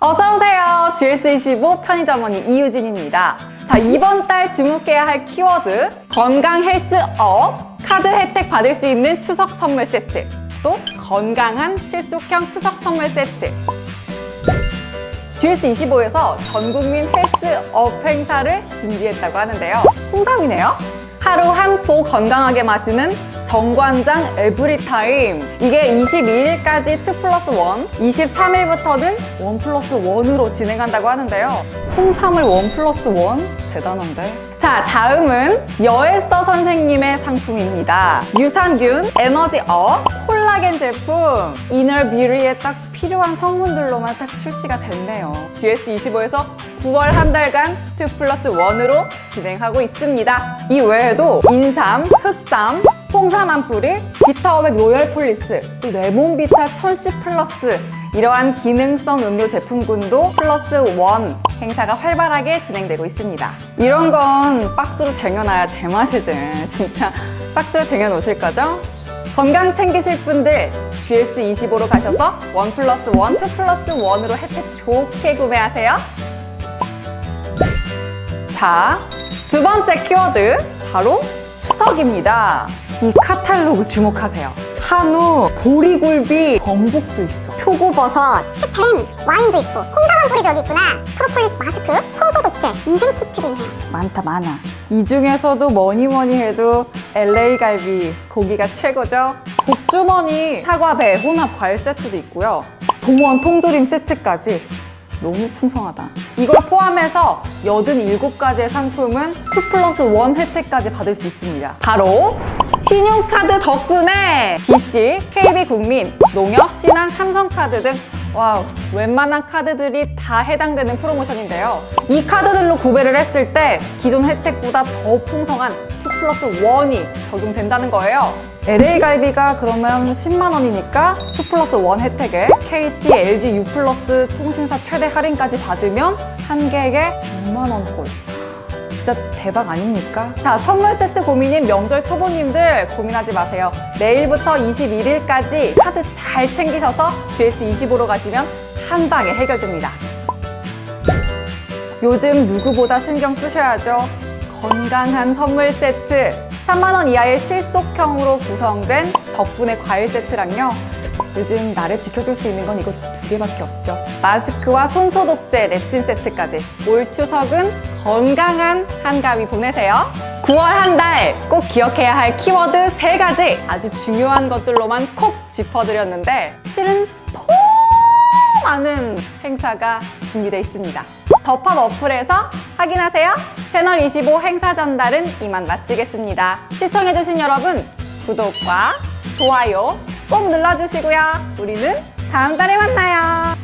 어서오세요. GS25 편의점원이 이유진입니다. 자, 이번 달 주목해야 할 키워드, 건강 헬스 업, 카드 혜택 받을 수 있는 추석 선물 세트, 또 건강한 실속형 추석 선물 세트. GS25에서 전국민 헬스 업 행사를 준비했다고 하는데요. 홍삼이네요. 하루 한 포 건강하게 마시는 정관장 에브리타임. 이게 22일까지 2 플러스 1, 23일부터는 1 플러스 1으로 진행한다고 하는데요. 홍삼을 1 플러스 1? 대단한데? 자, 다음은 여에스터 선생님의 상품입니다. 유산균, 에너지업, 콜라겐 제품, 이너 뷰리에 딱 필요한 성분들로만 딱 출시가 됐네요. GS25에서 9월 한 달간 2 플러스 1으로 진행하고 있습니다. 이 외에도 인삼, 흑삼, 홍삼 한 뿌리, 비타오백 로열 폴리스, 또 레몬 비타 1010 플러스 이러한 기능성 음료 제품군도 플러스 원 행사가 활발하게 진행되고 있습니다. 이런 건 박스로 쟁여놔야 제맛이지. 진짜 박스로 쟁여놓으실 거죠? 건강 챙기실 분들 GS25로 가셔서 원 플러스 원, 투 플러스 원으로 혜택 좋게 구매하세요. 자, 두 번째 키워드 바로 추석입니다. 이 카탈로그 주목하세요. 한우, 보리굴비, 전복도 있어. 표고버섯, 스팸, 와인도 있고 한 뿌리도 여기 있구나 프로폴리스 마스크, 손소독제, 위생 키트도 있네요 많다 많아. 이 중에서도 뭐니 뭐니 해도 LA 갈비 고기가 최고죠. 복주머니, 사과배, 혼합 과일 세트도 있고요. 동원 통조림 세트까지 너무 풍성하다. 이걸 포함해서 87가지의 상품은 2 플러스 1 혜택까지 받을 수 있습니다. 바로 신용카드 덕분에 BC, KB국민, 농협, 신한, 삼성카드 등 와우, 웬만한 카드들이 다 해당되는 프로모션인데요. 이 카드들로 구매를 했을 때 기존 혜택보다 더 풍성한 2 플러스 1이 적용된다는 거예요. LA 갈비가 그러면 10만 원이니까 2 플러스 1 혜택에 KT, LG U 플러스 통신사 최대 할인까지 받으면 한 개에 6만 원 꼴. 진짜 대박 아닙니까? 자, 선물 세트 고민인 명절 초보님들 고민하지 마세요. 내일부터 21일까지 카드 잘 챙기셔서 GS25로 가시면 한 방에 해결됩니다. 요즘 누구보다 신경 쓰셔야죠. 건강한 선물 세트. 3만원 이하의 실속형으로 구성된 덕분에 과일 세트랑요. 요즘 나를 지켜줄 수 있는 건 이거 두 개밖에 없죠. 마스크와 손소독제 랩신 세트까지. 올 추석은 건강한 한가위 보내세요. 9월 한 달 꼭 기억해야 할 키워드 세가지 아주 중요한 것들로만 콕 짚어드렸는데 실은 더 많은 행사가 준비되어 있습니다. 더팝 어플에서 확인하세요. 채널 25 행사 전달은 이만 마치겠습니다. 시청해주신 여러분, 구독과 좋아요 꼭 눌러주시고요. 우리는 다음 달에 만나요.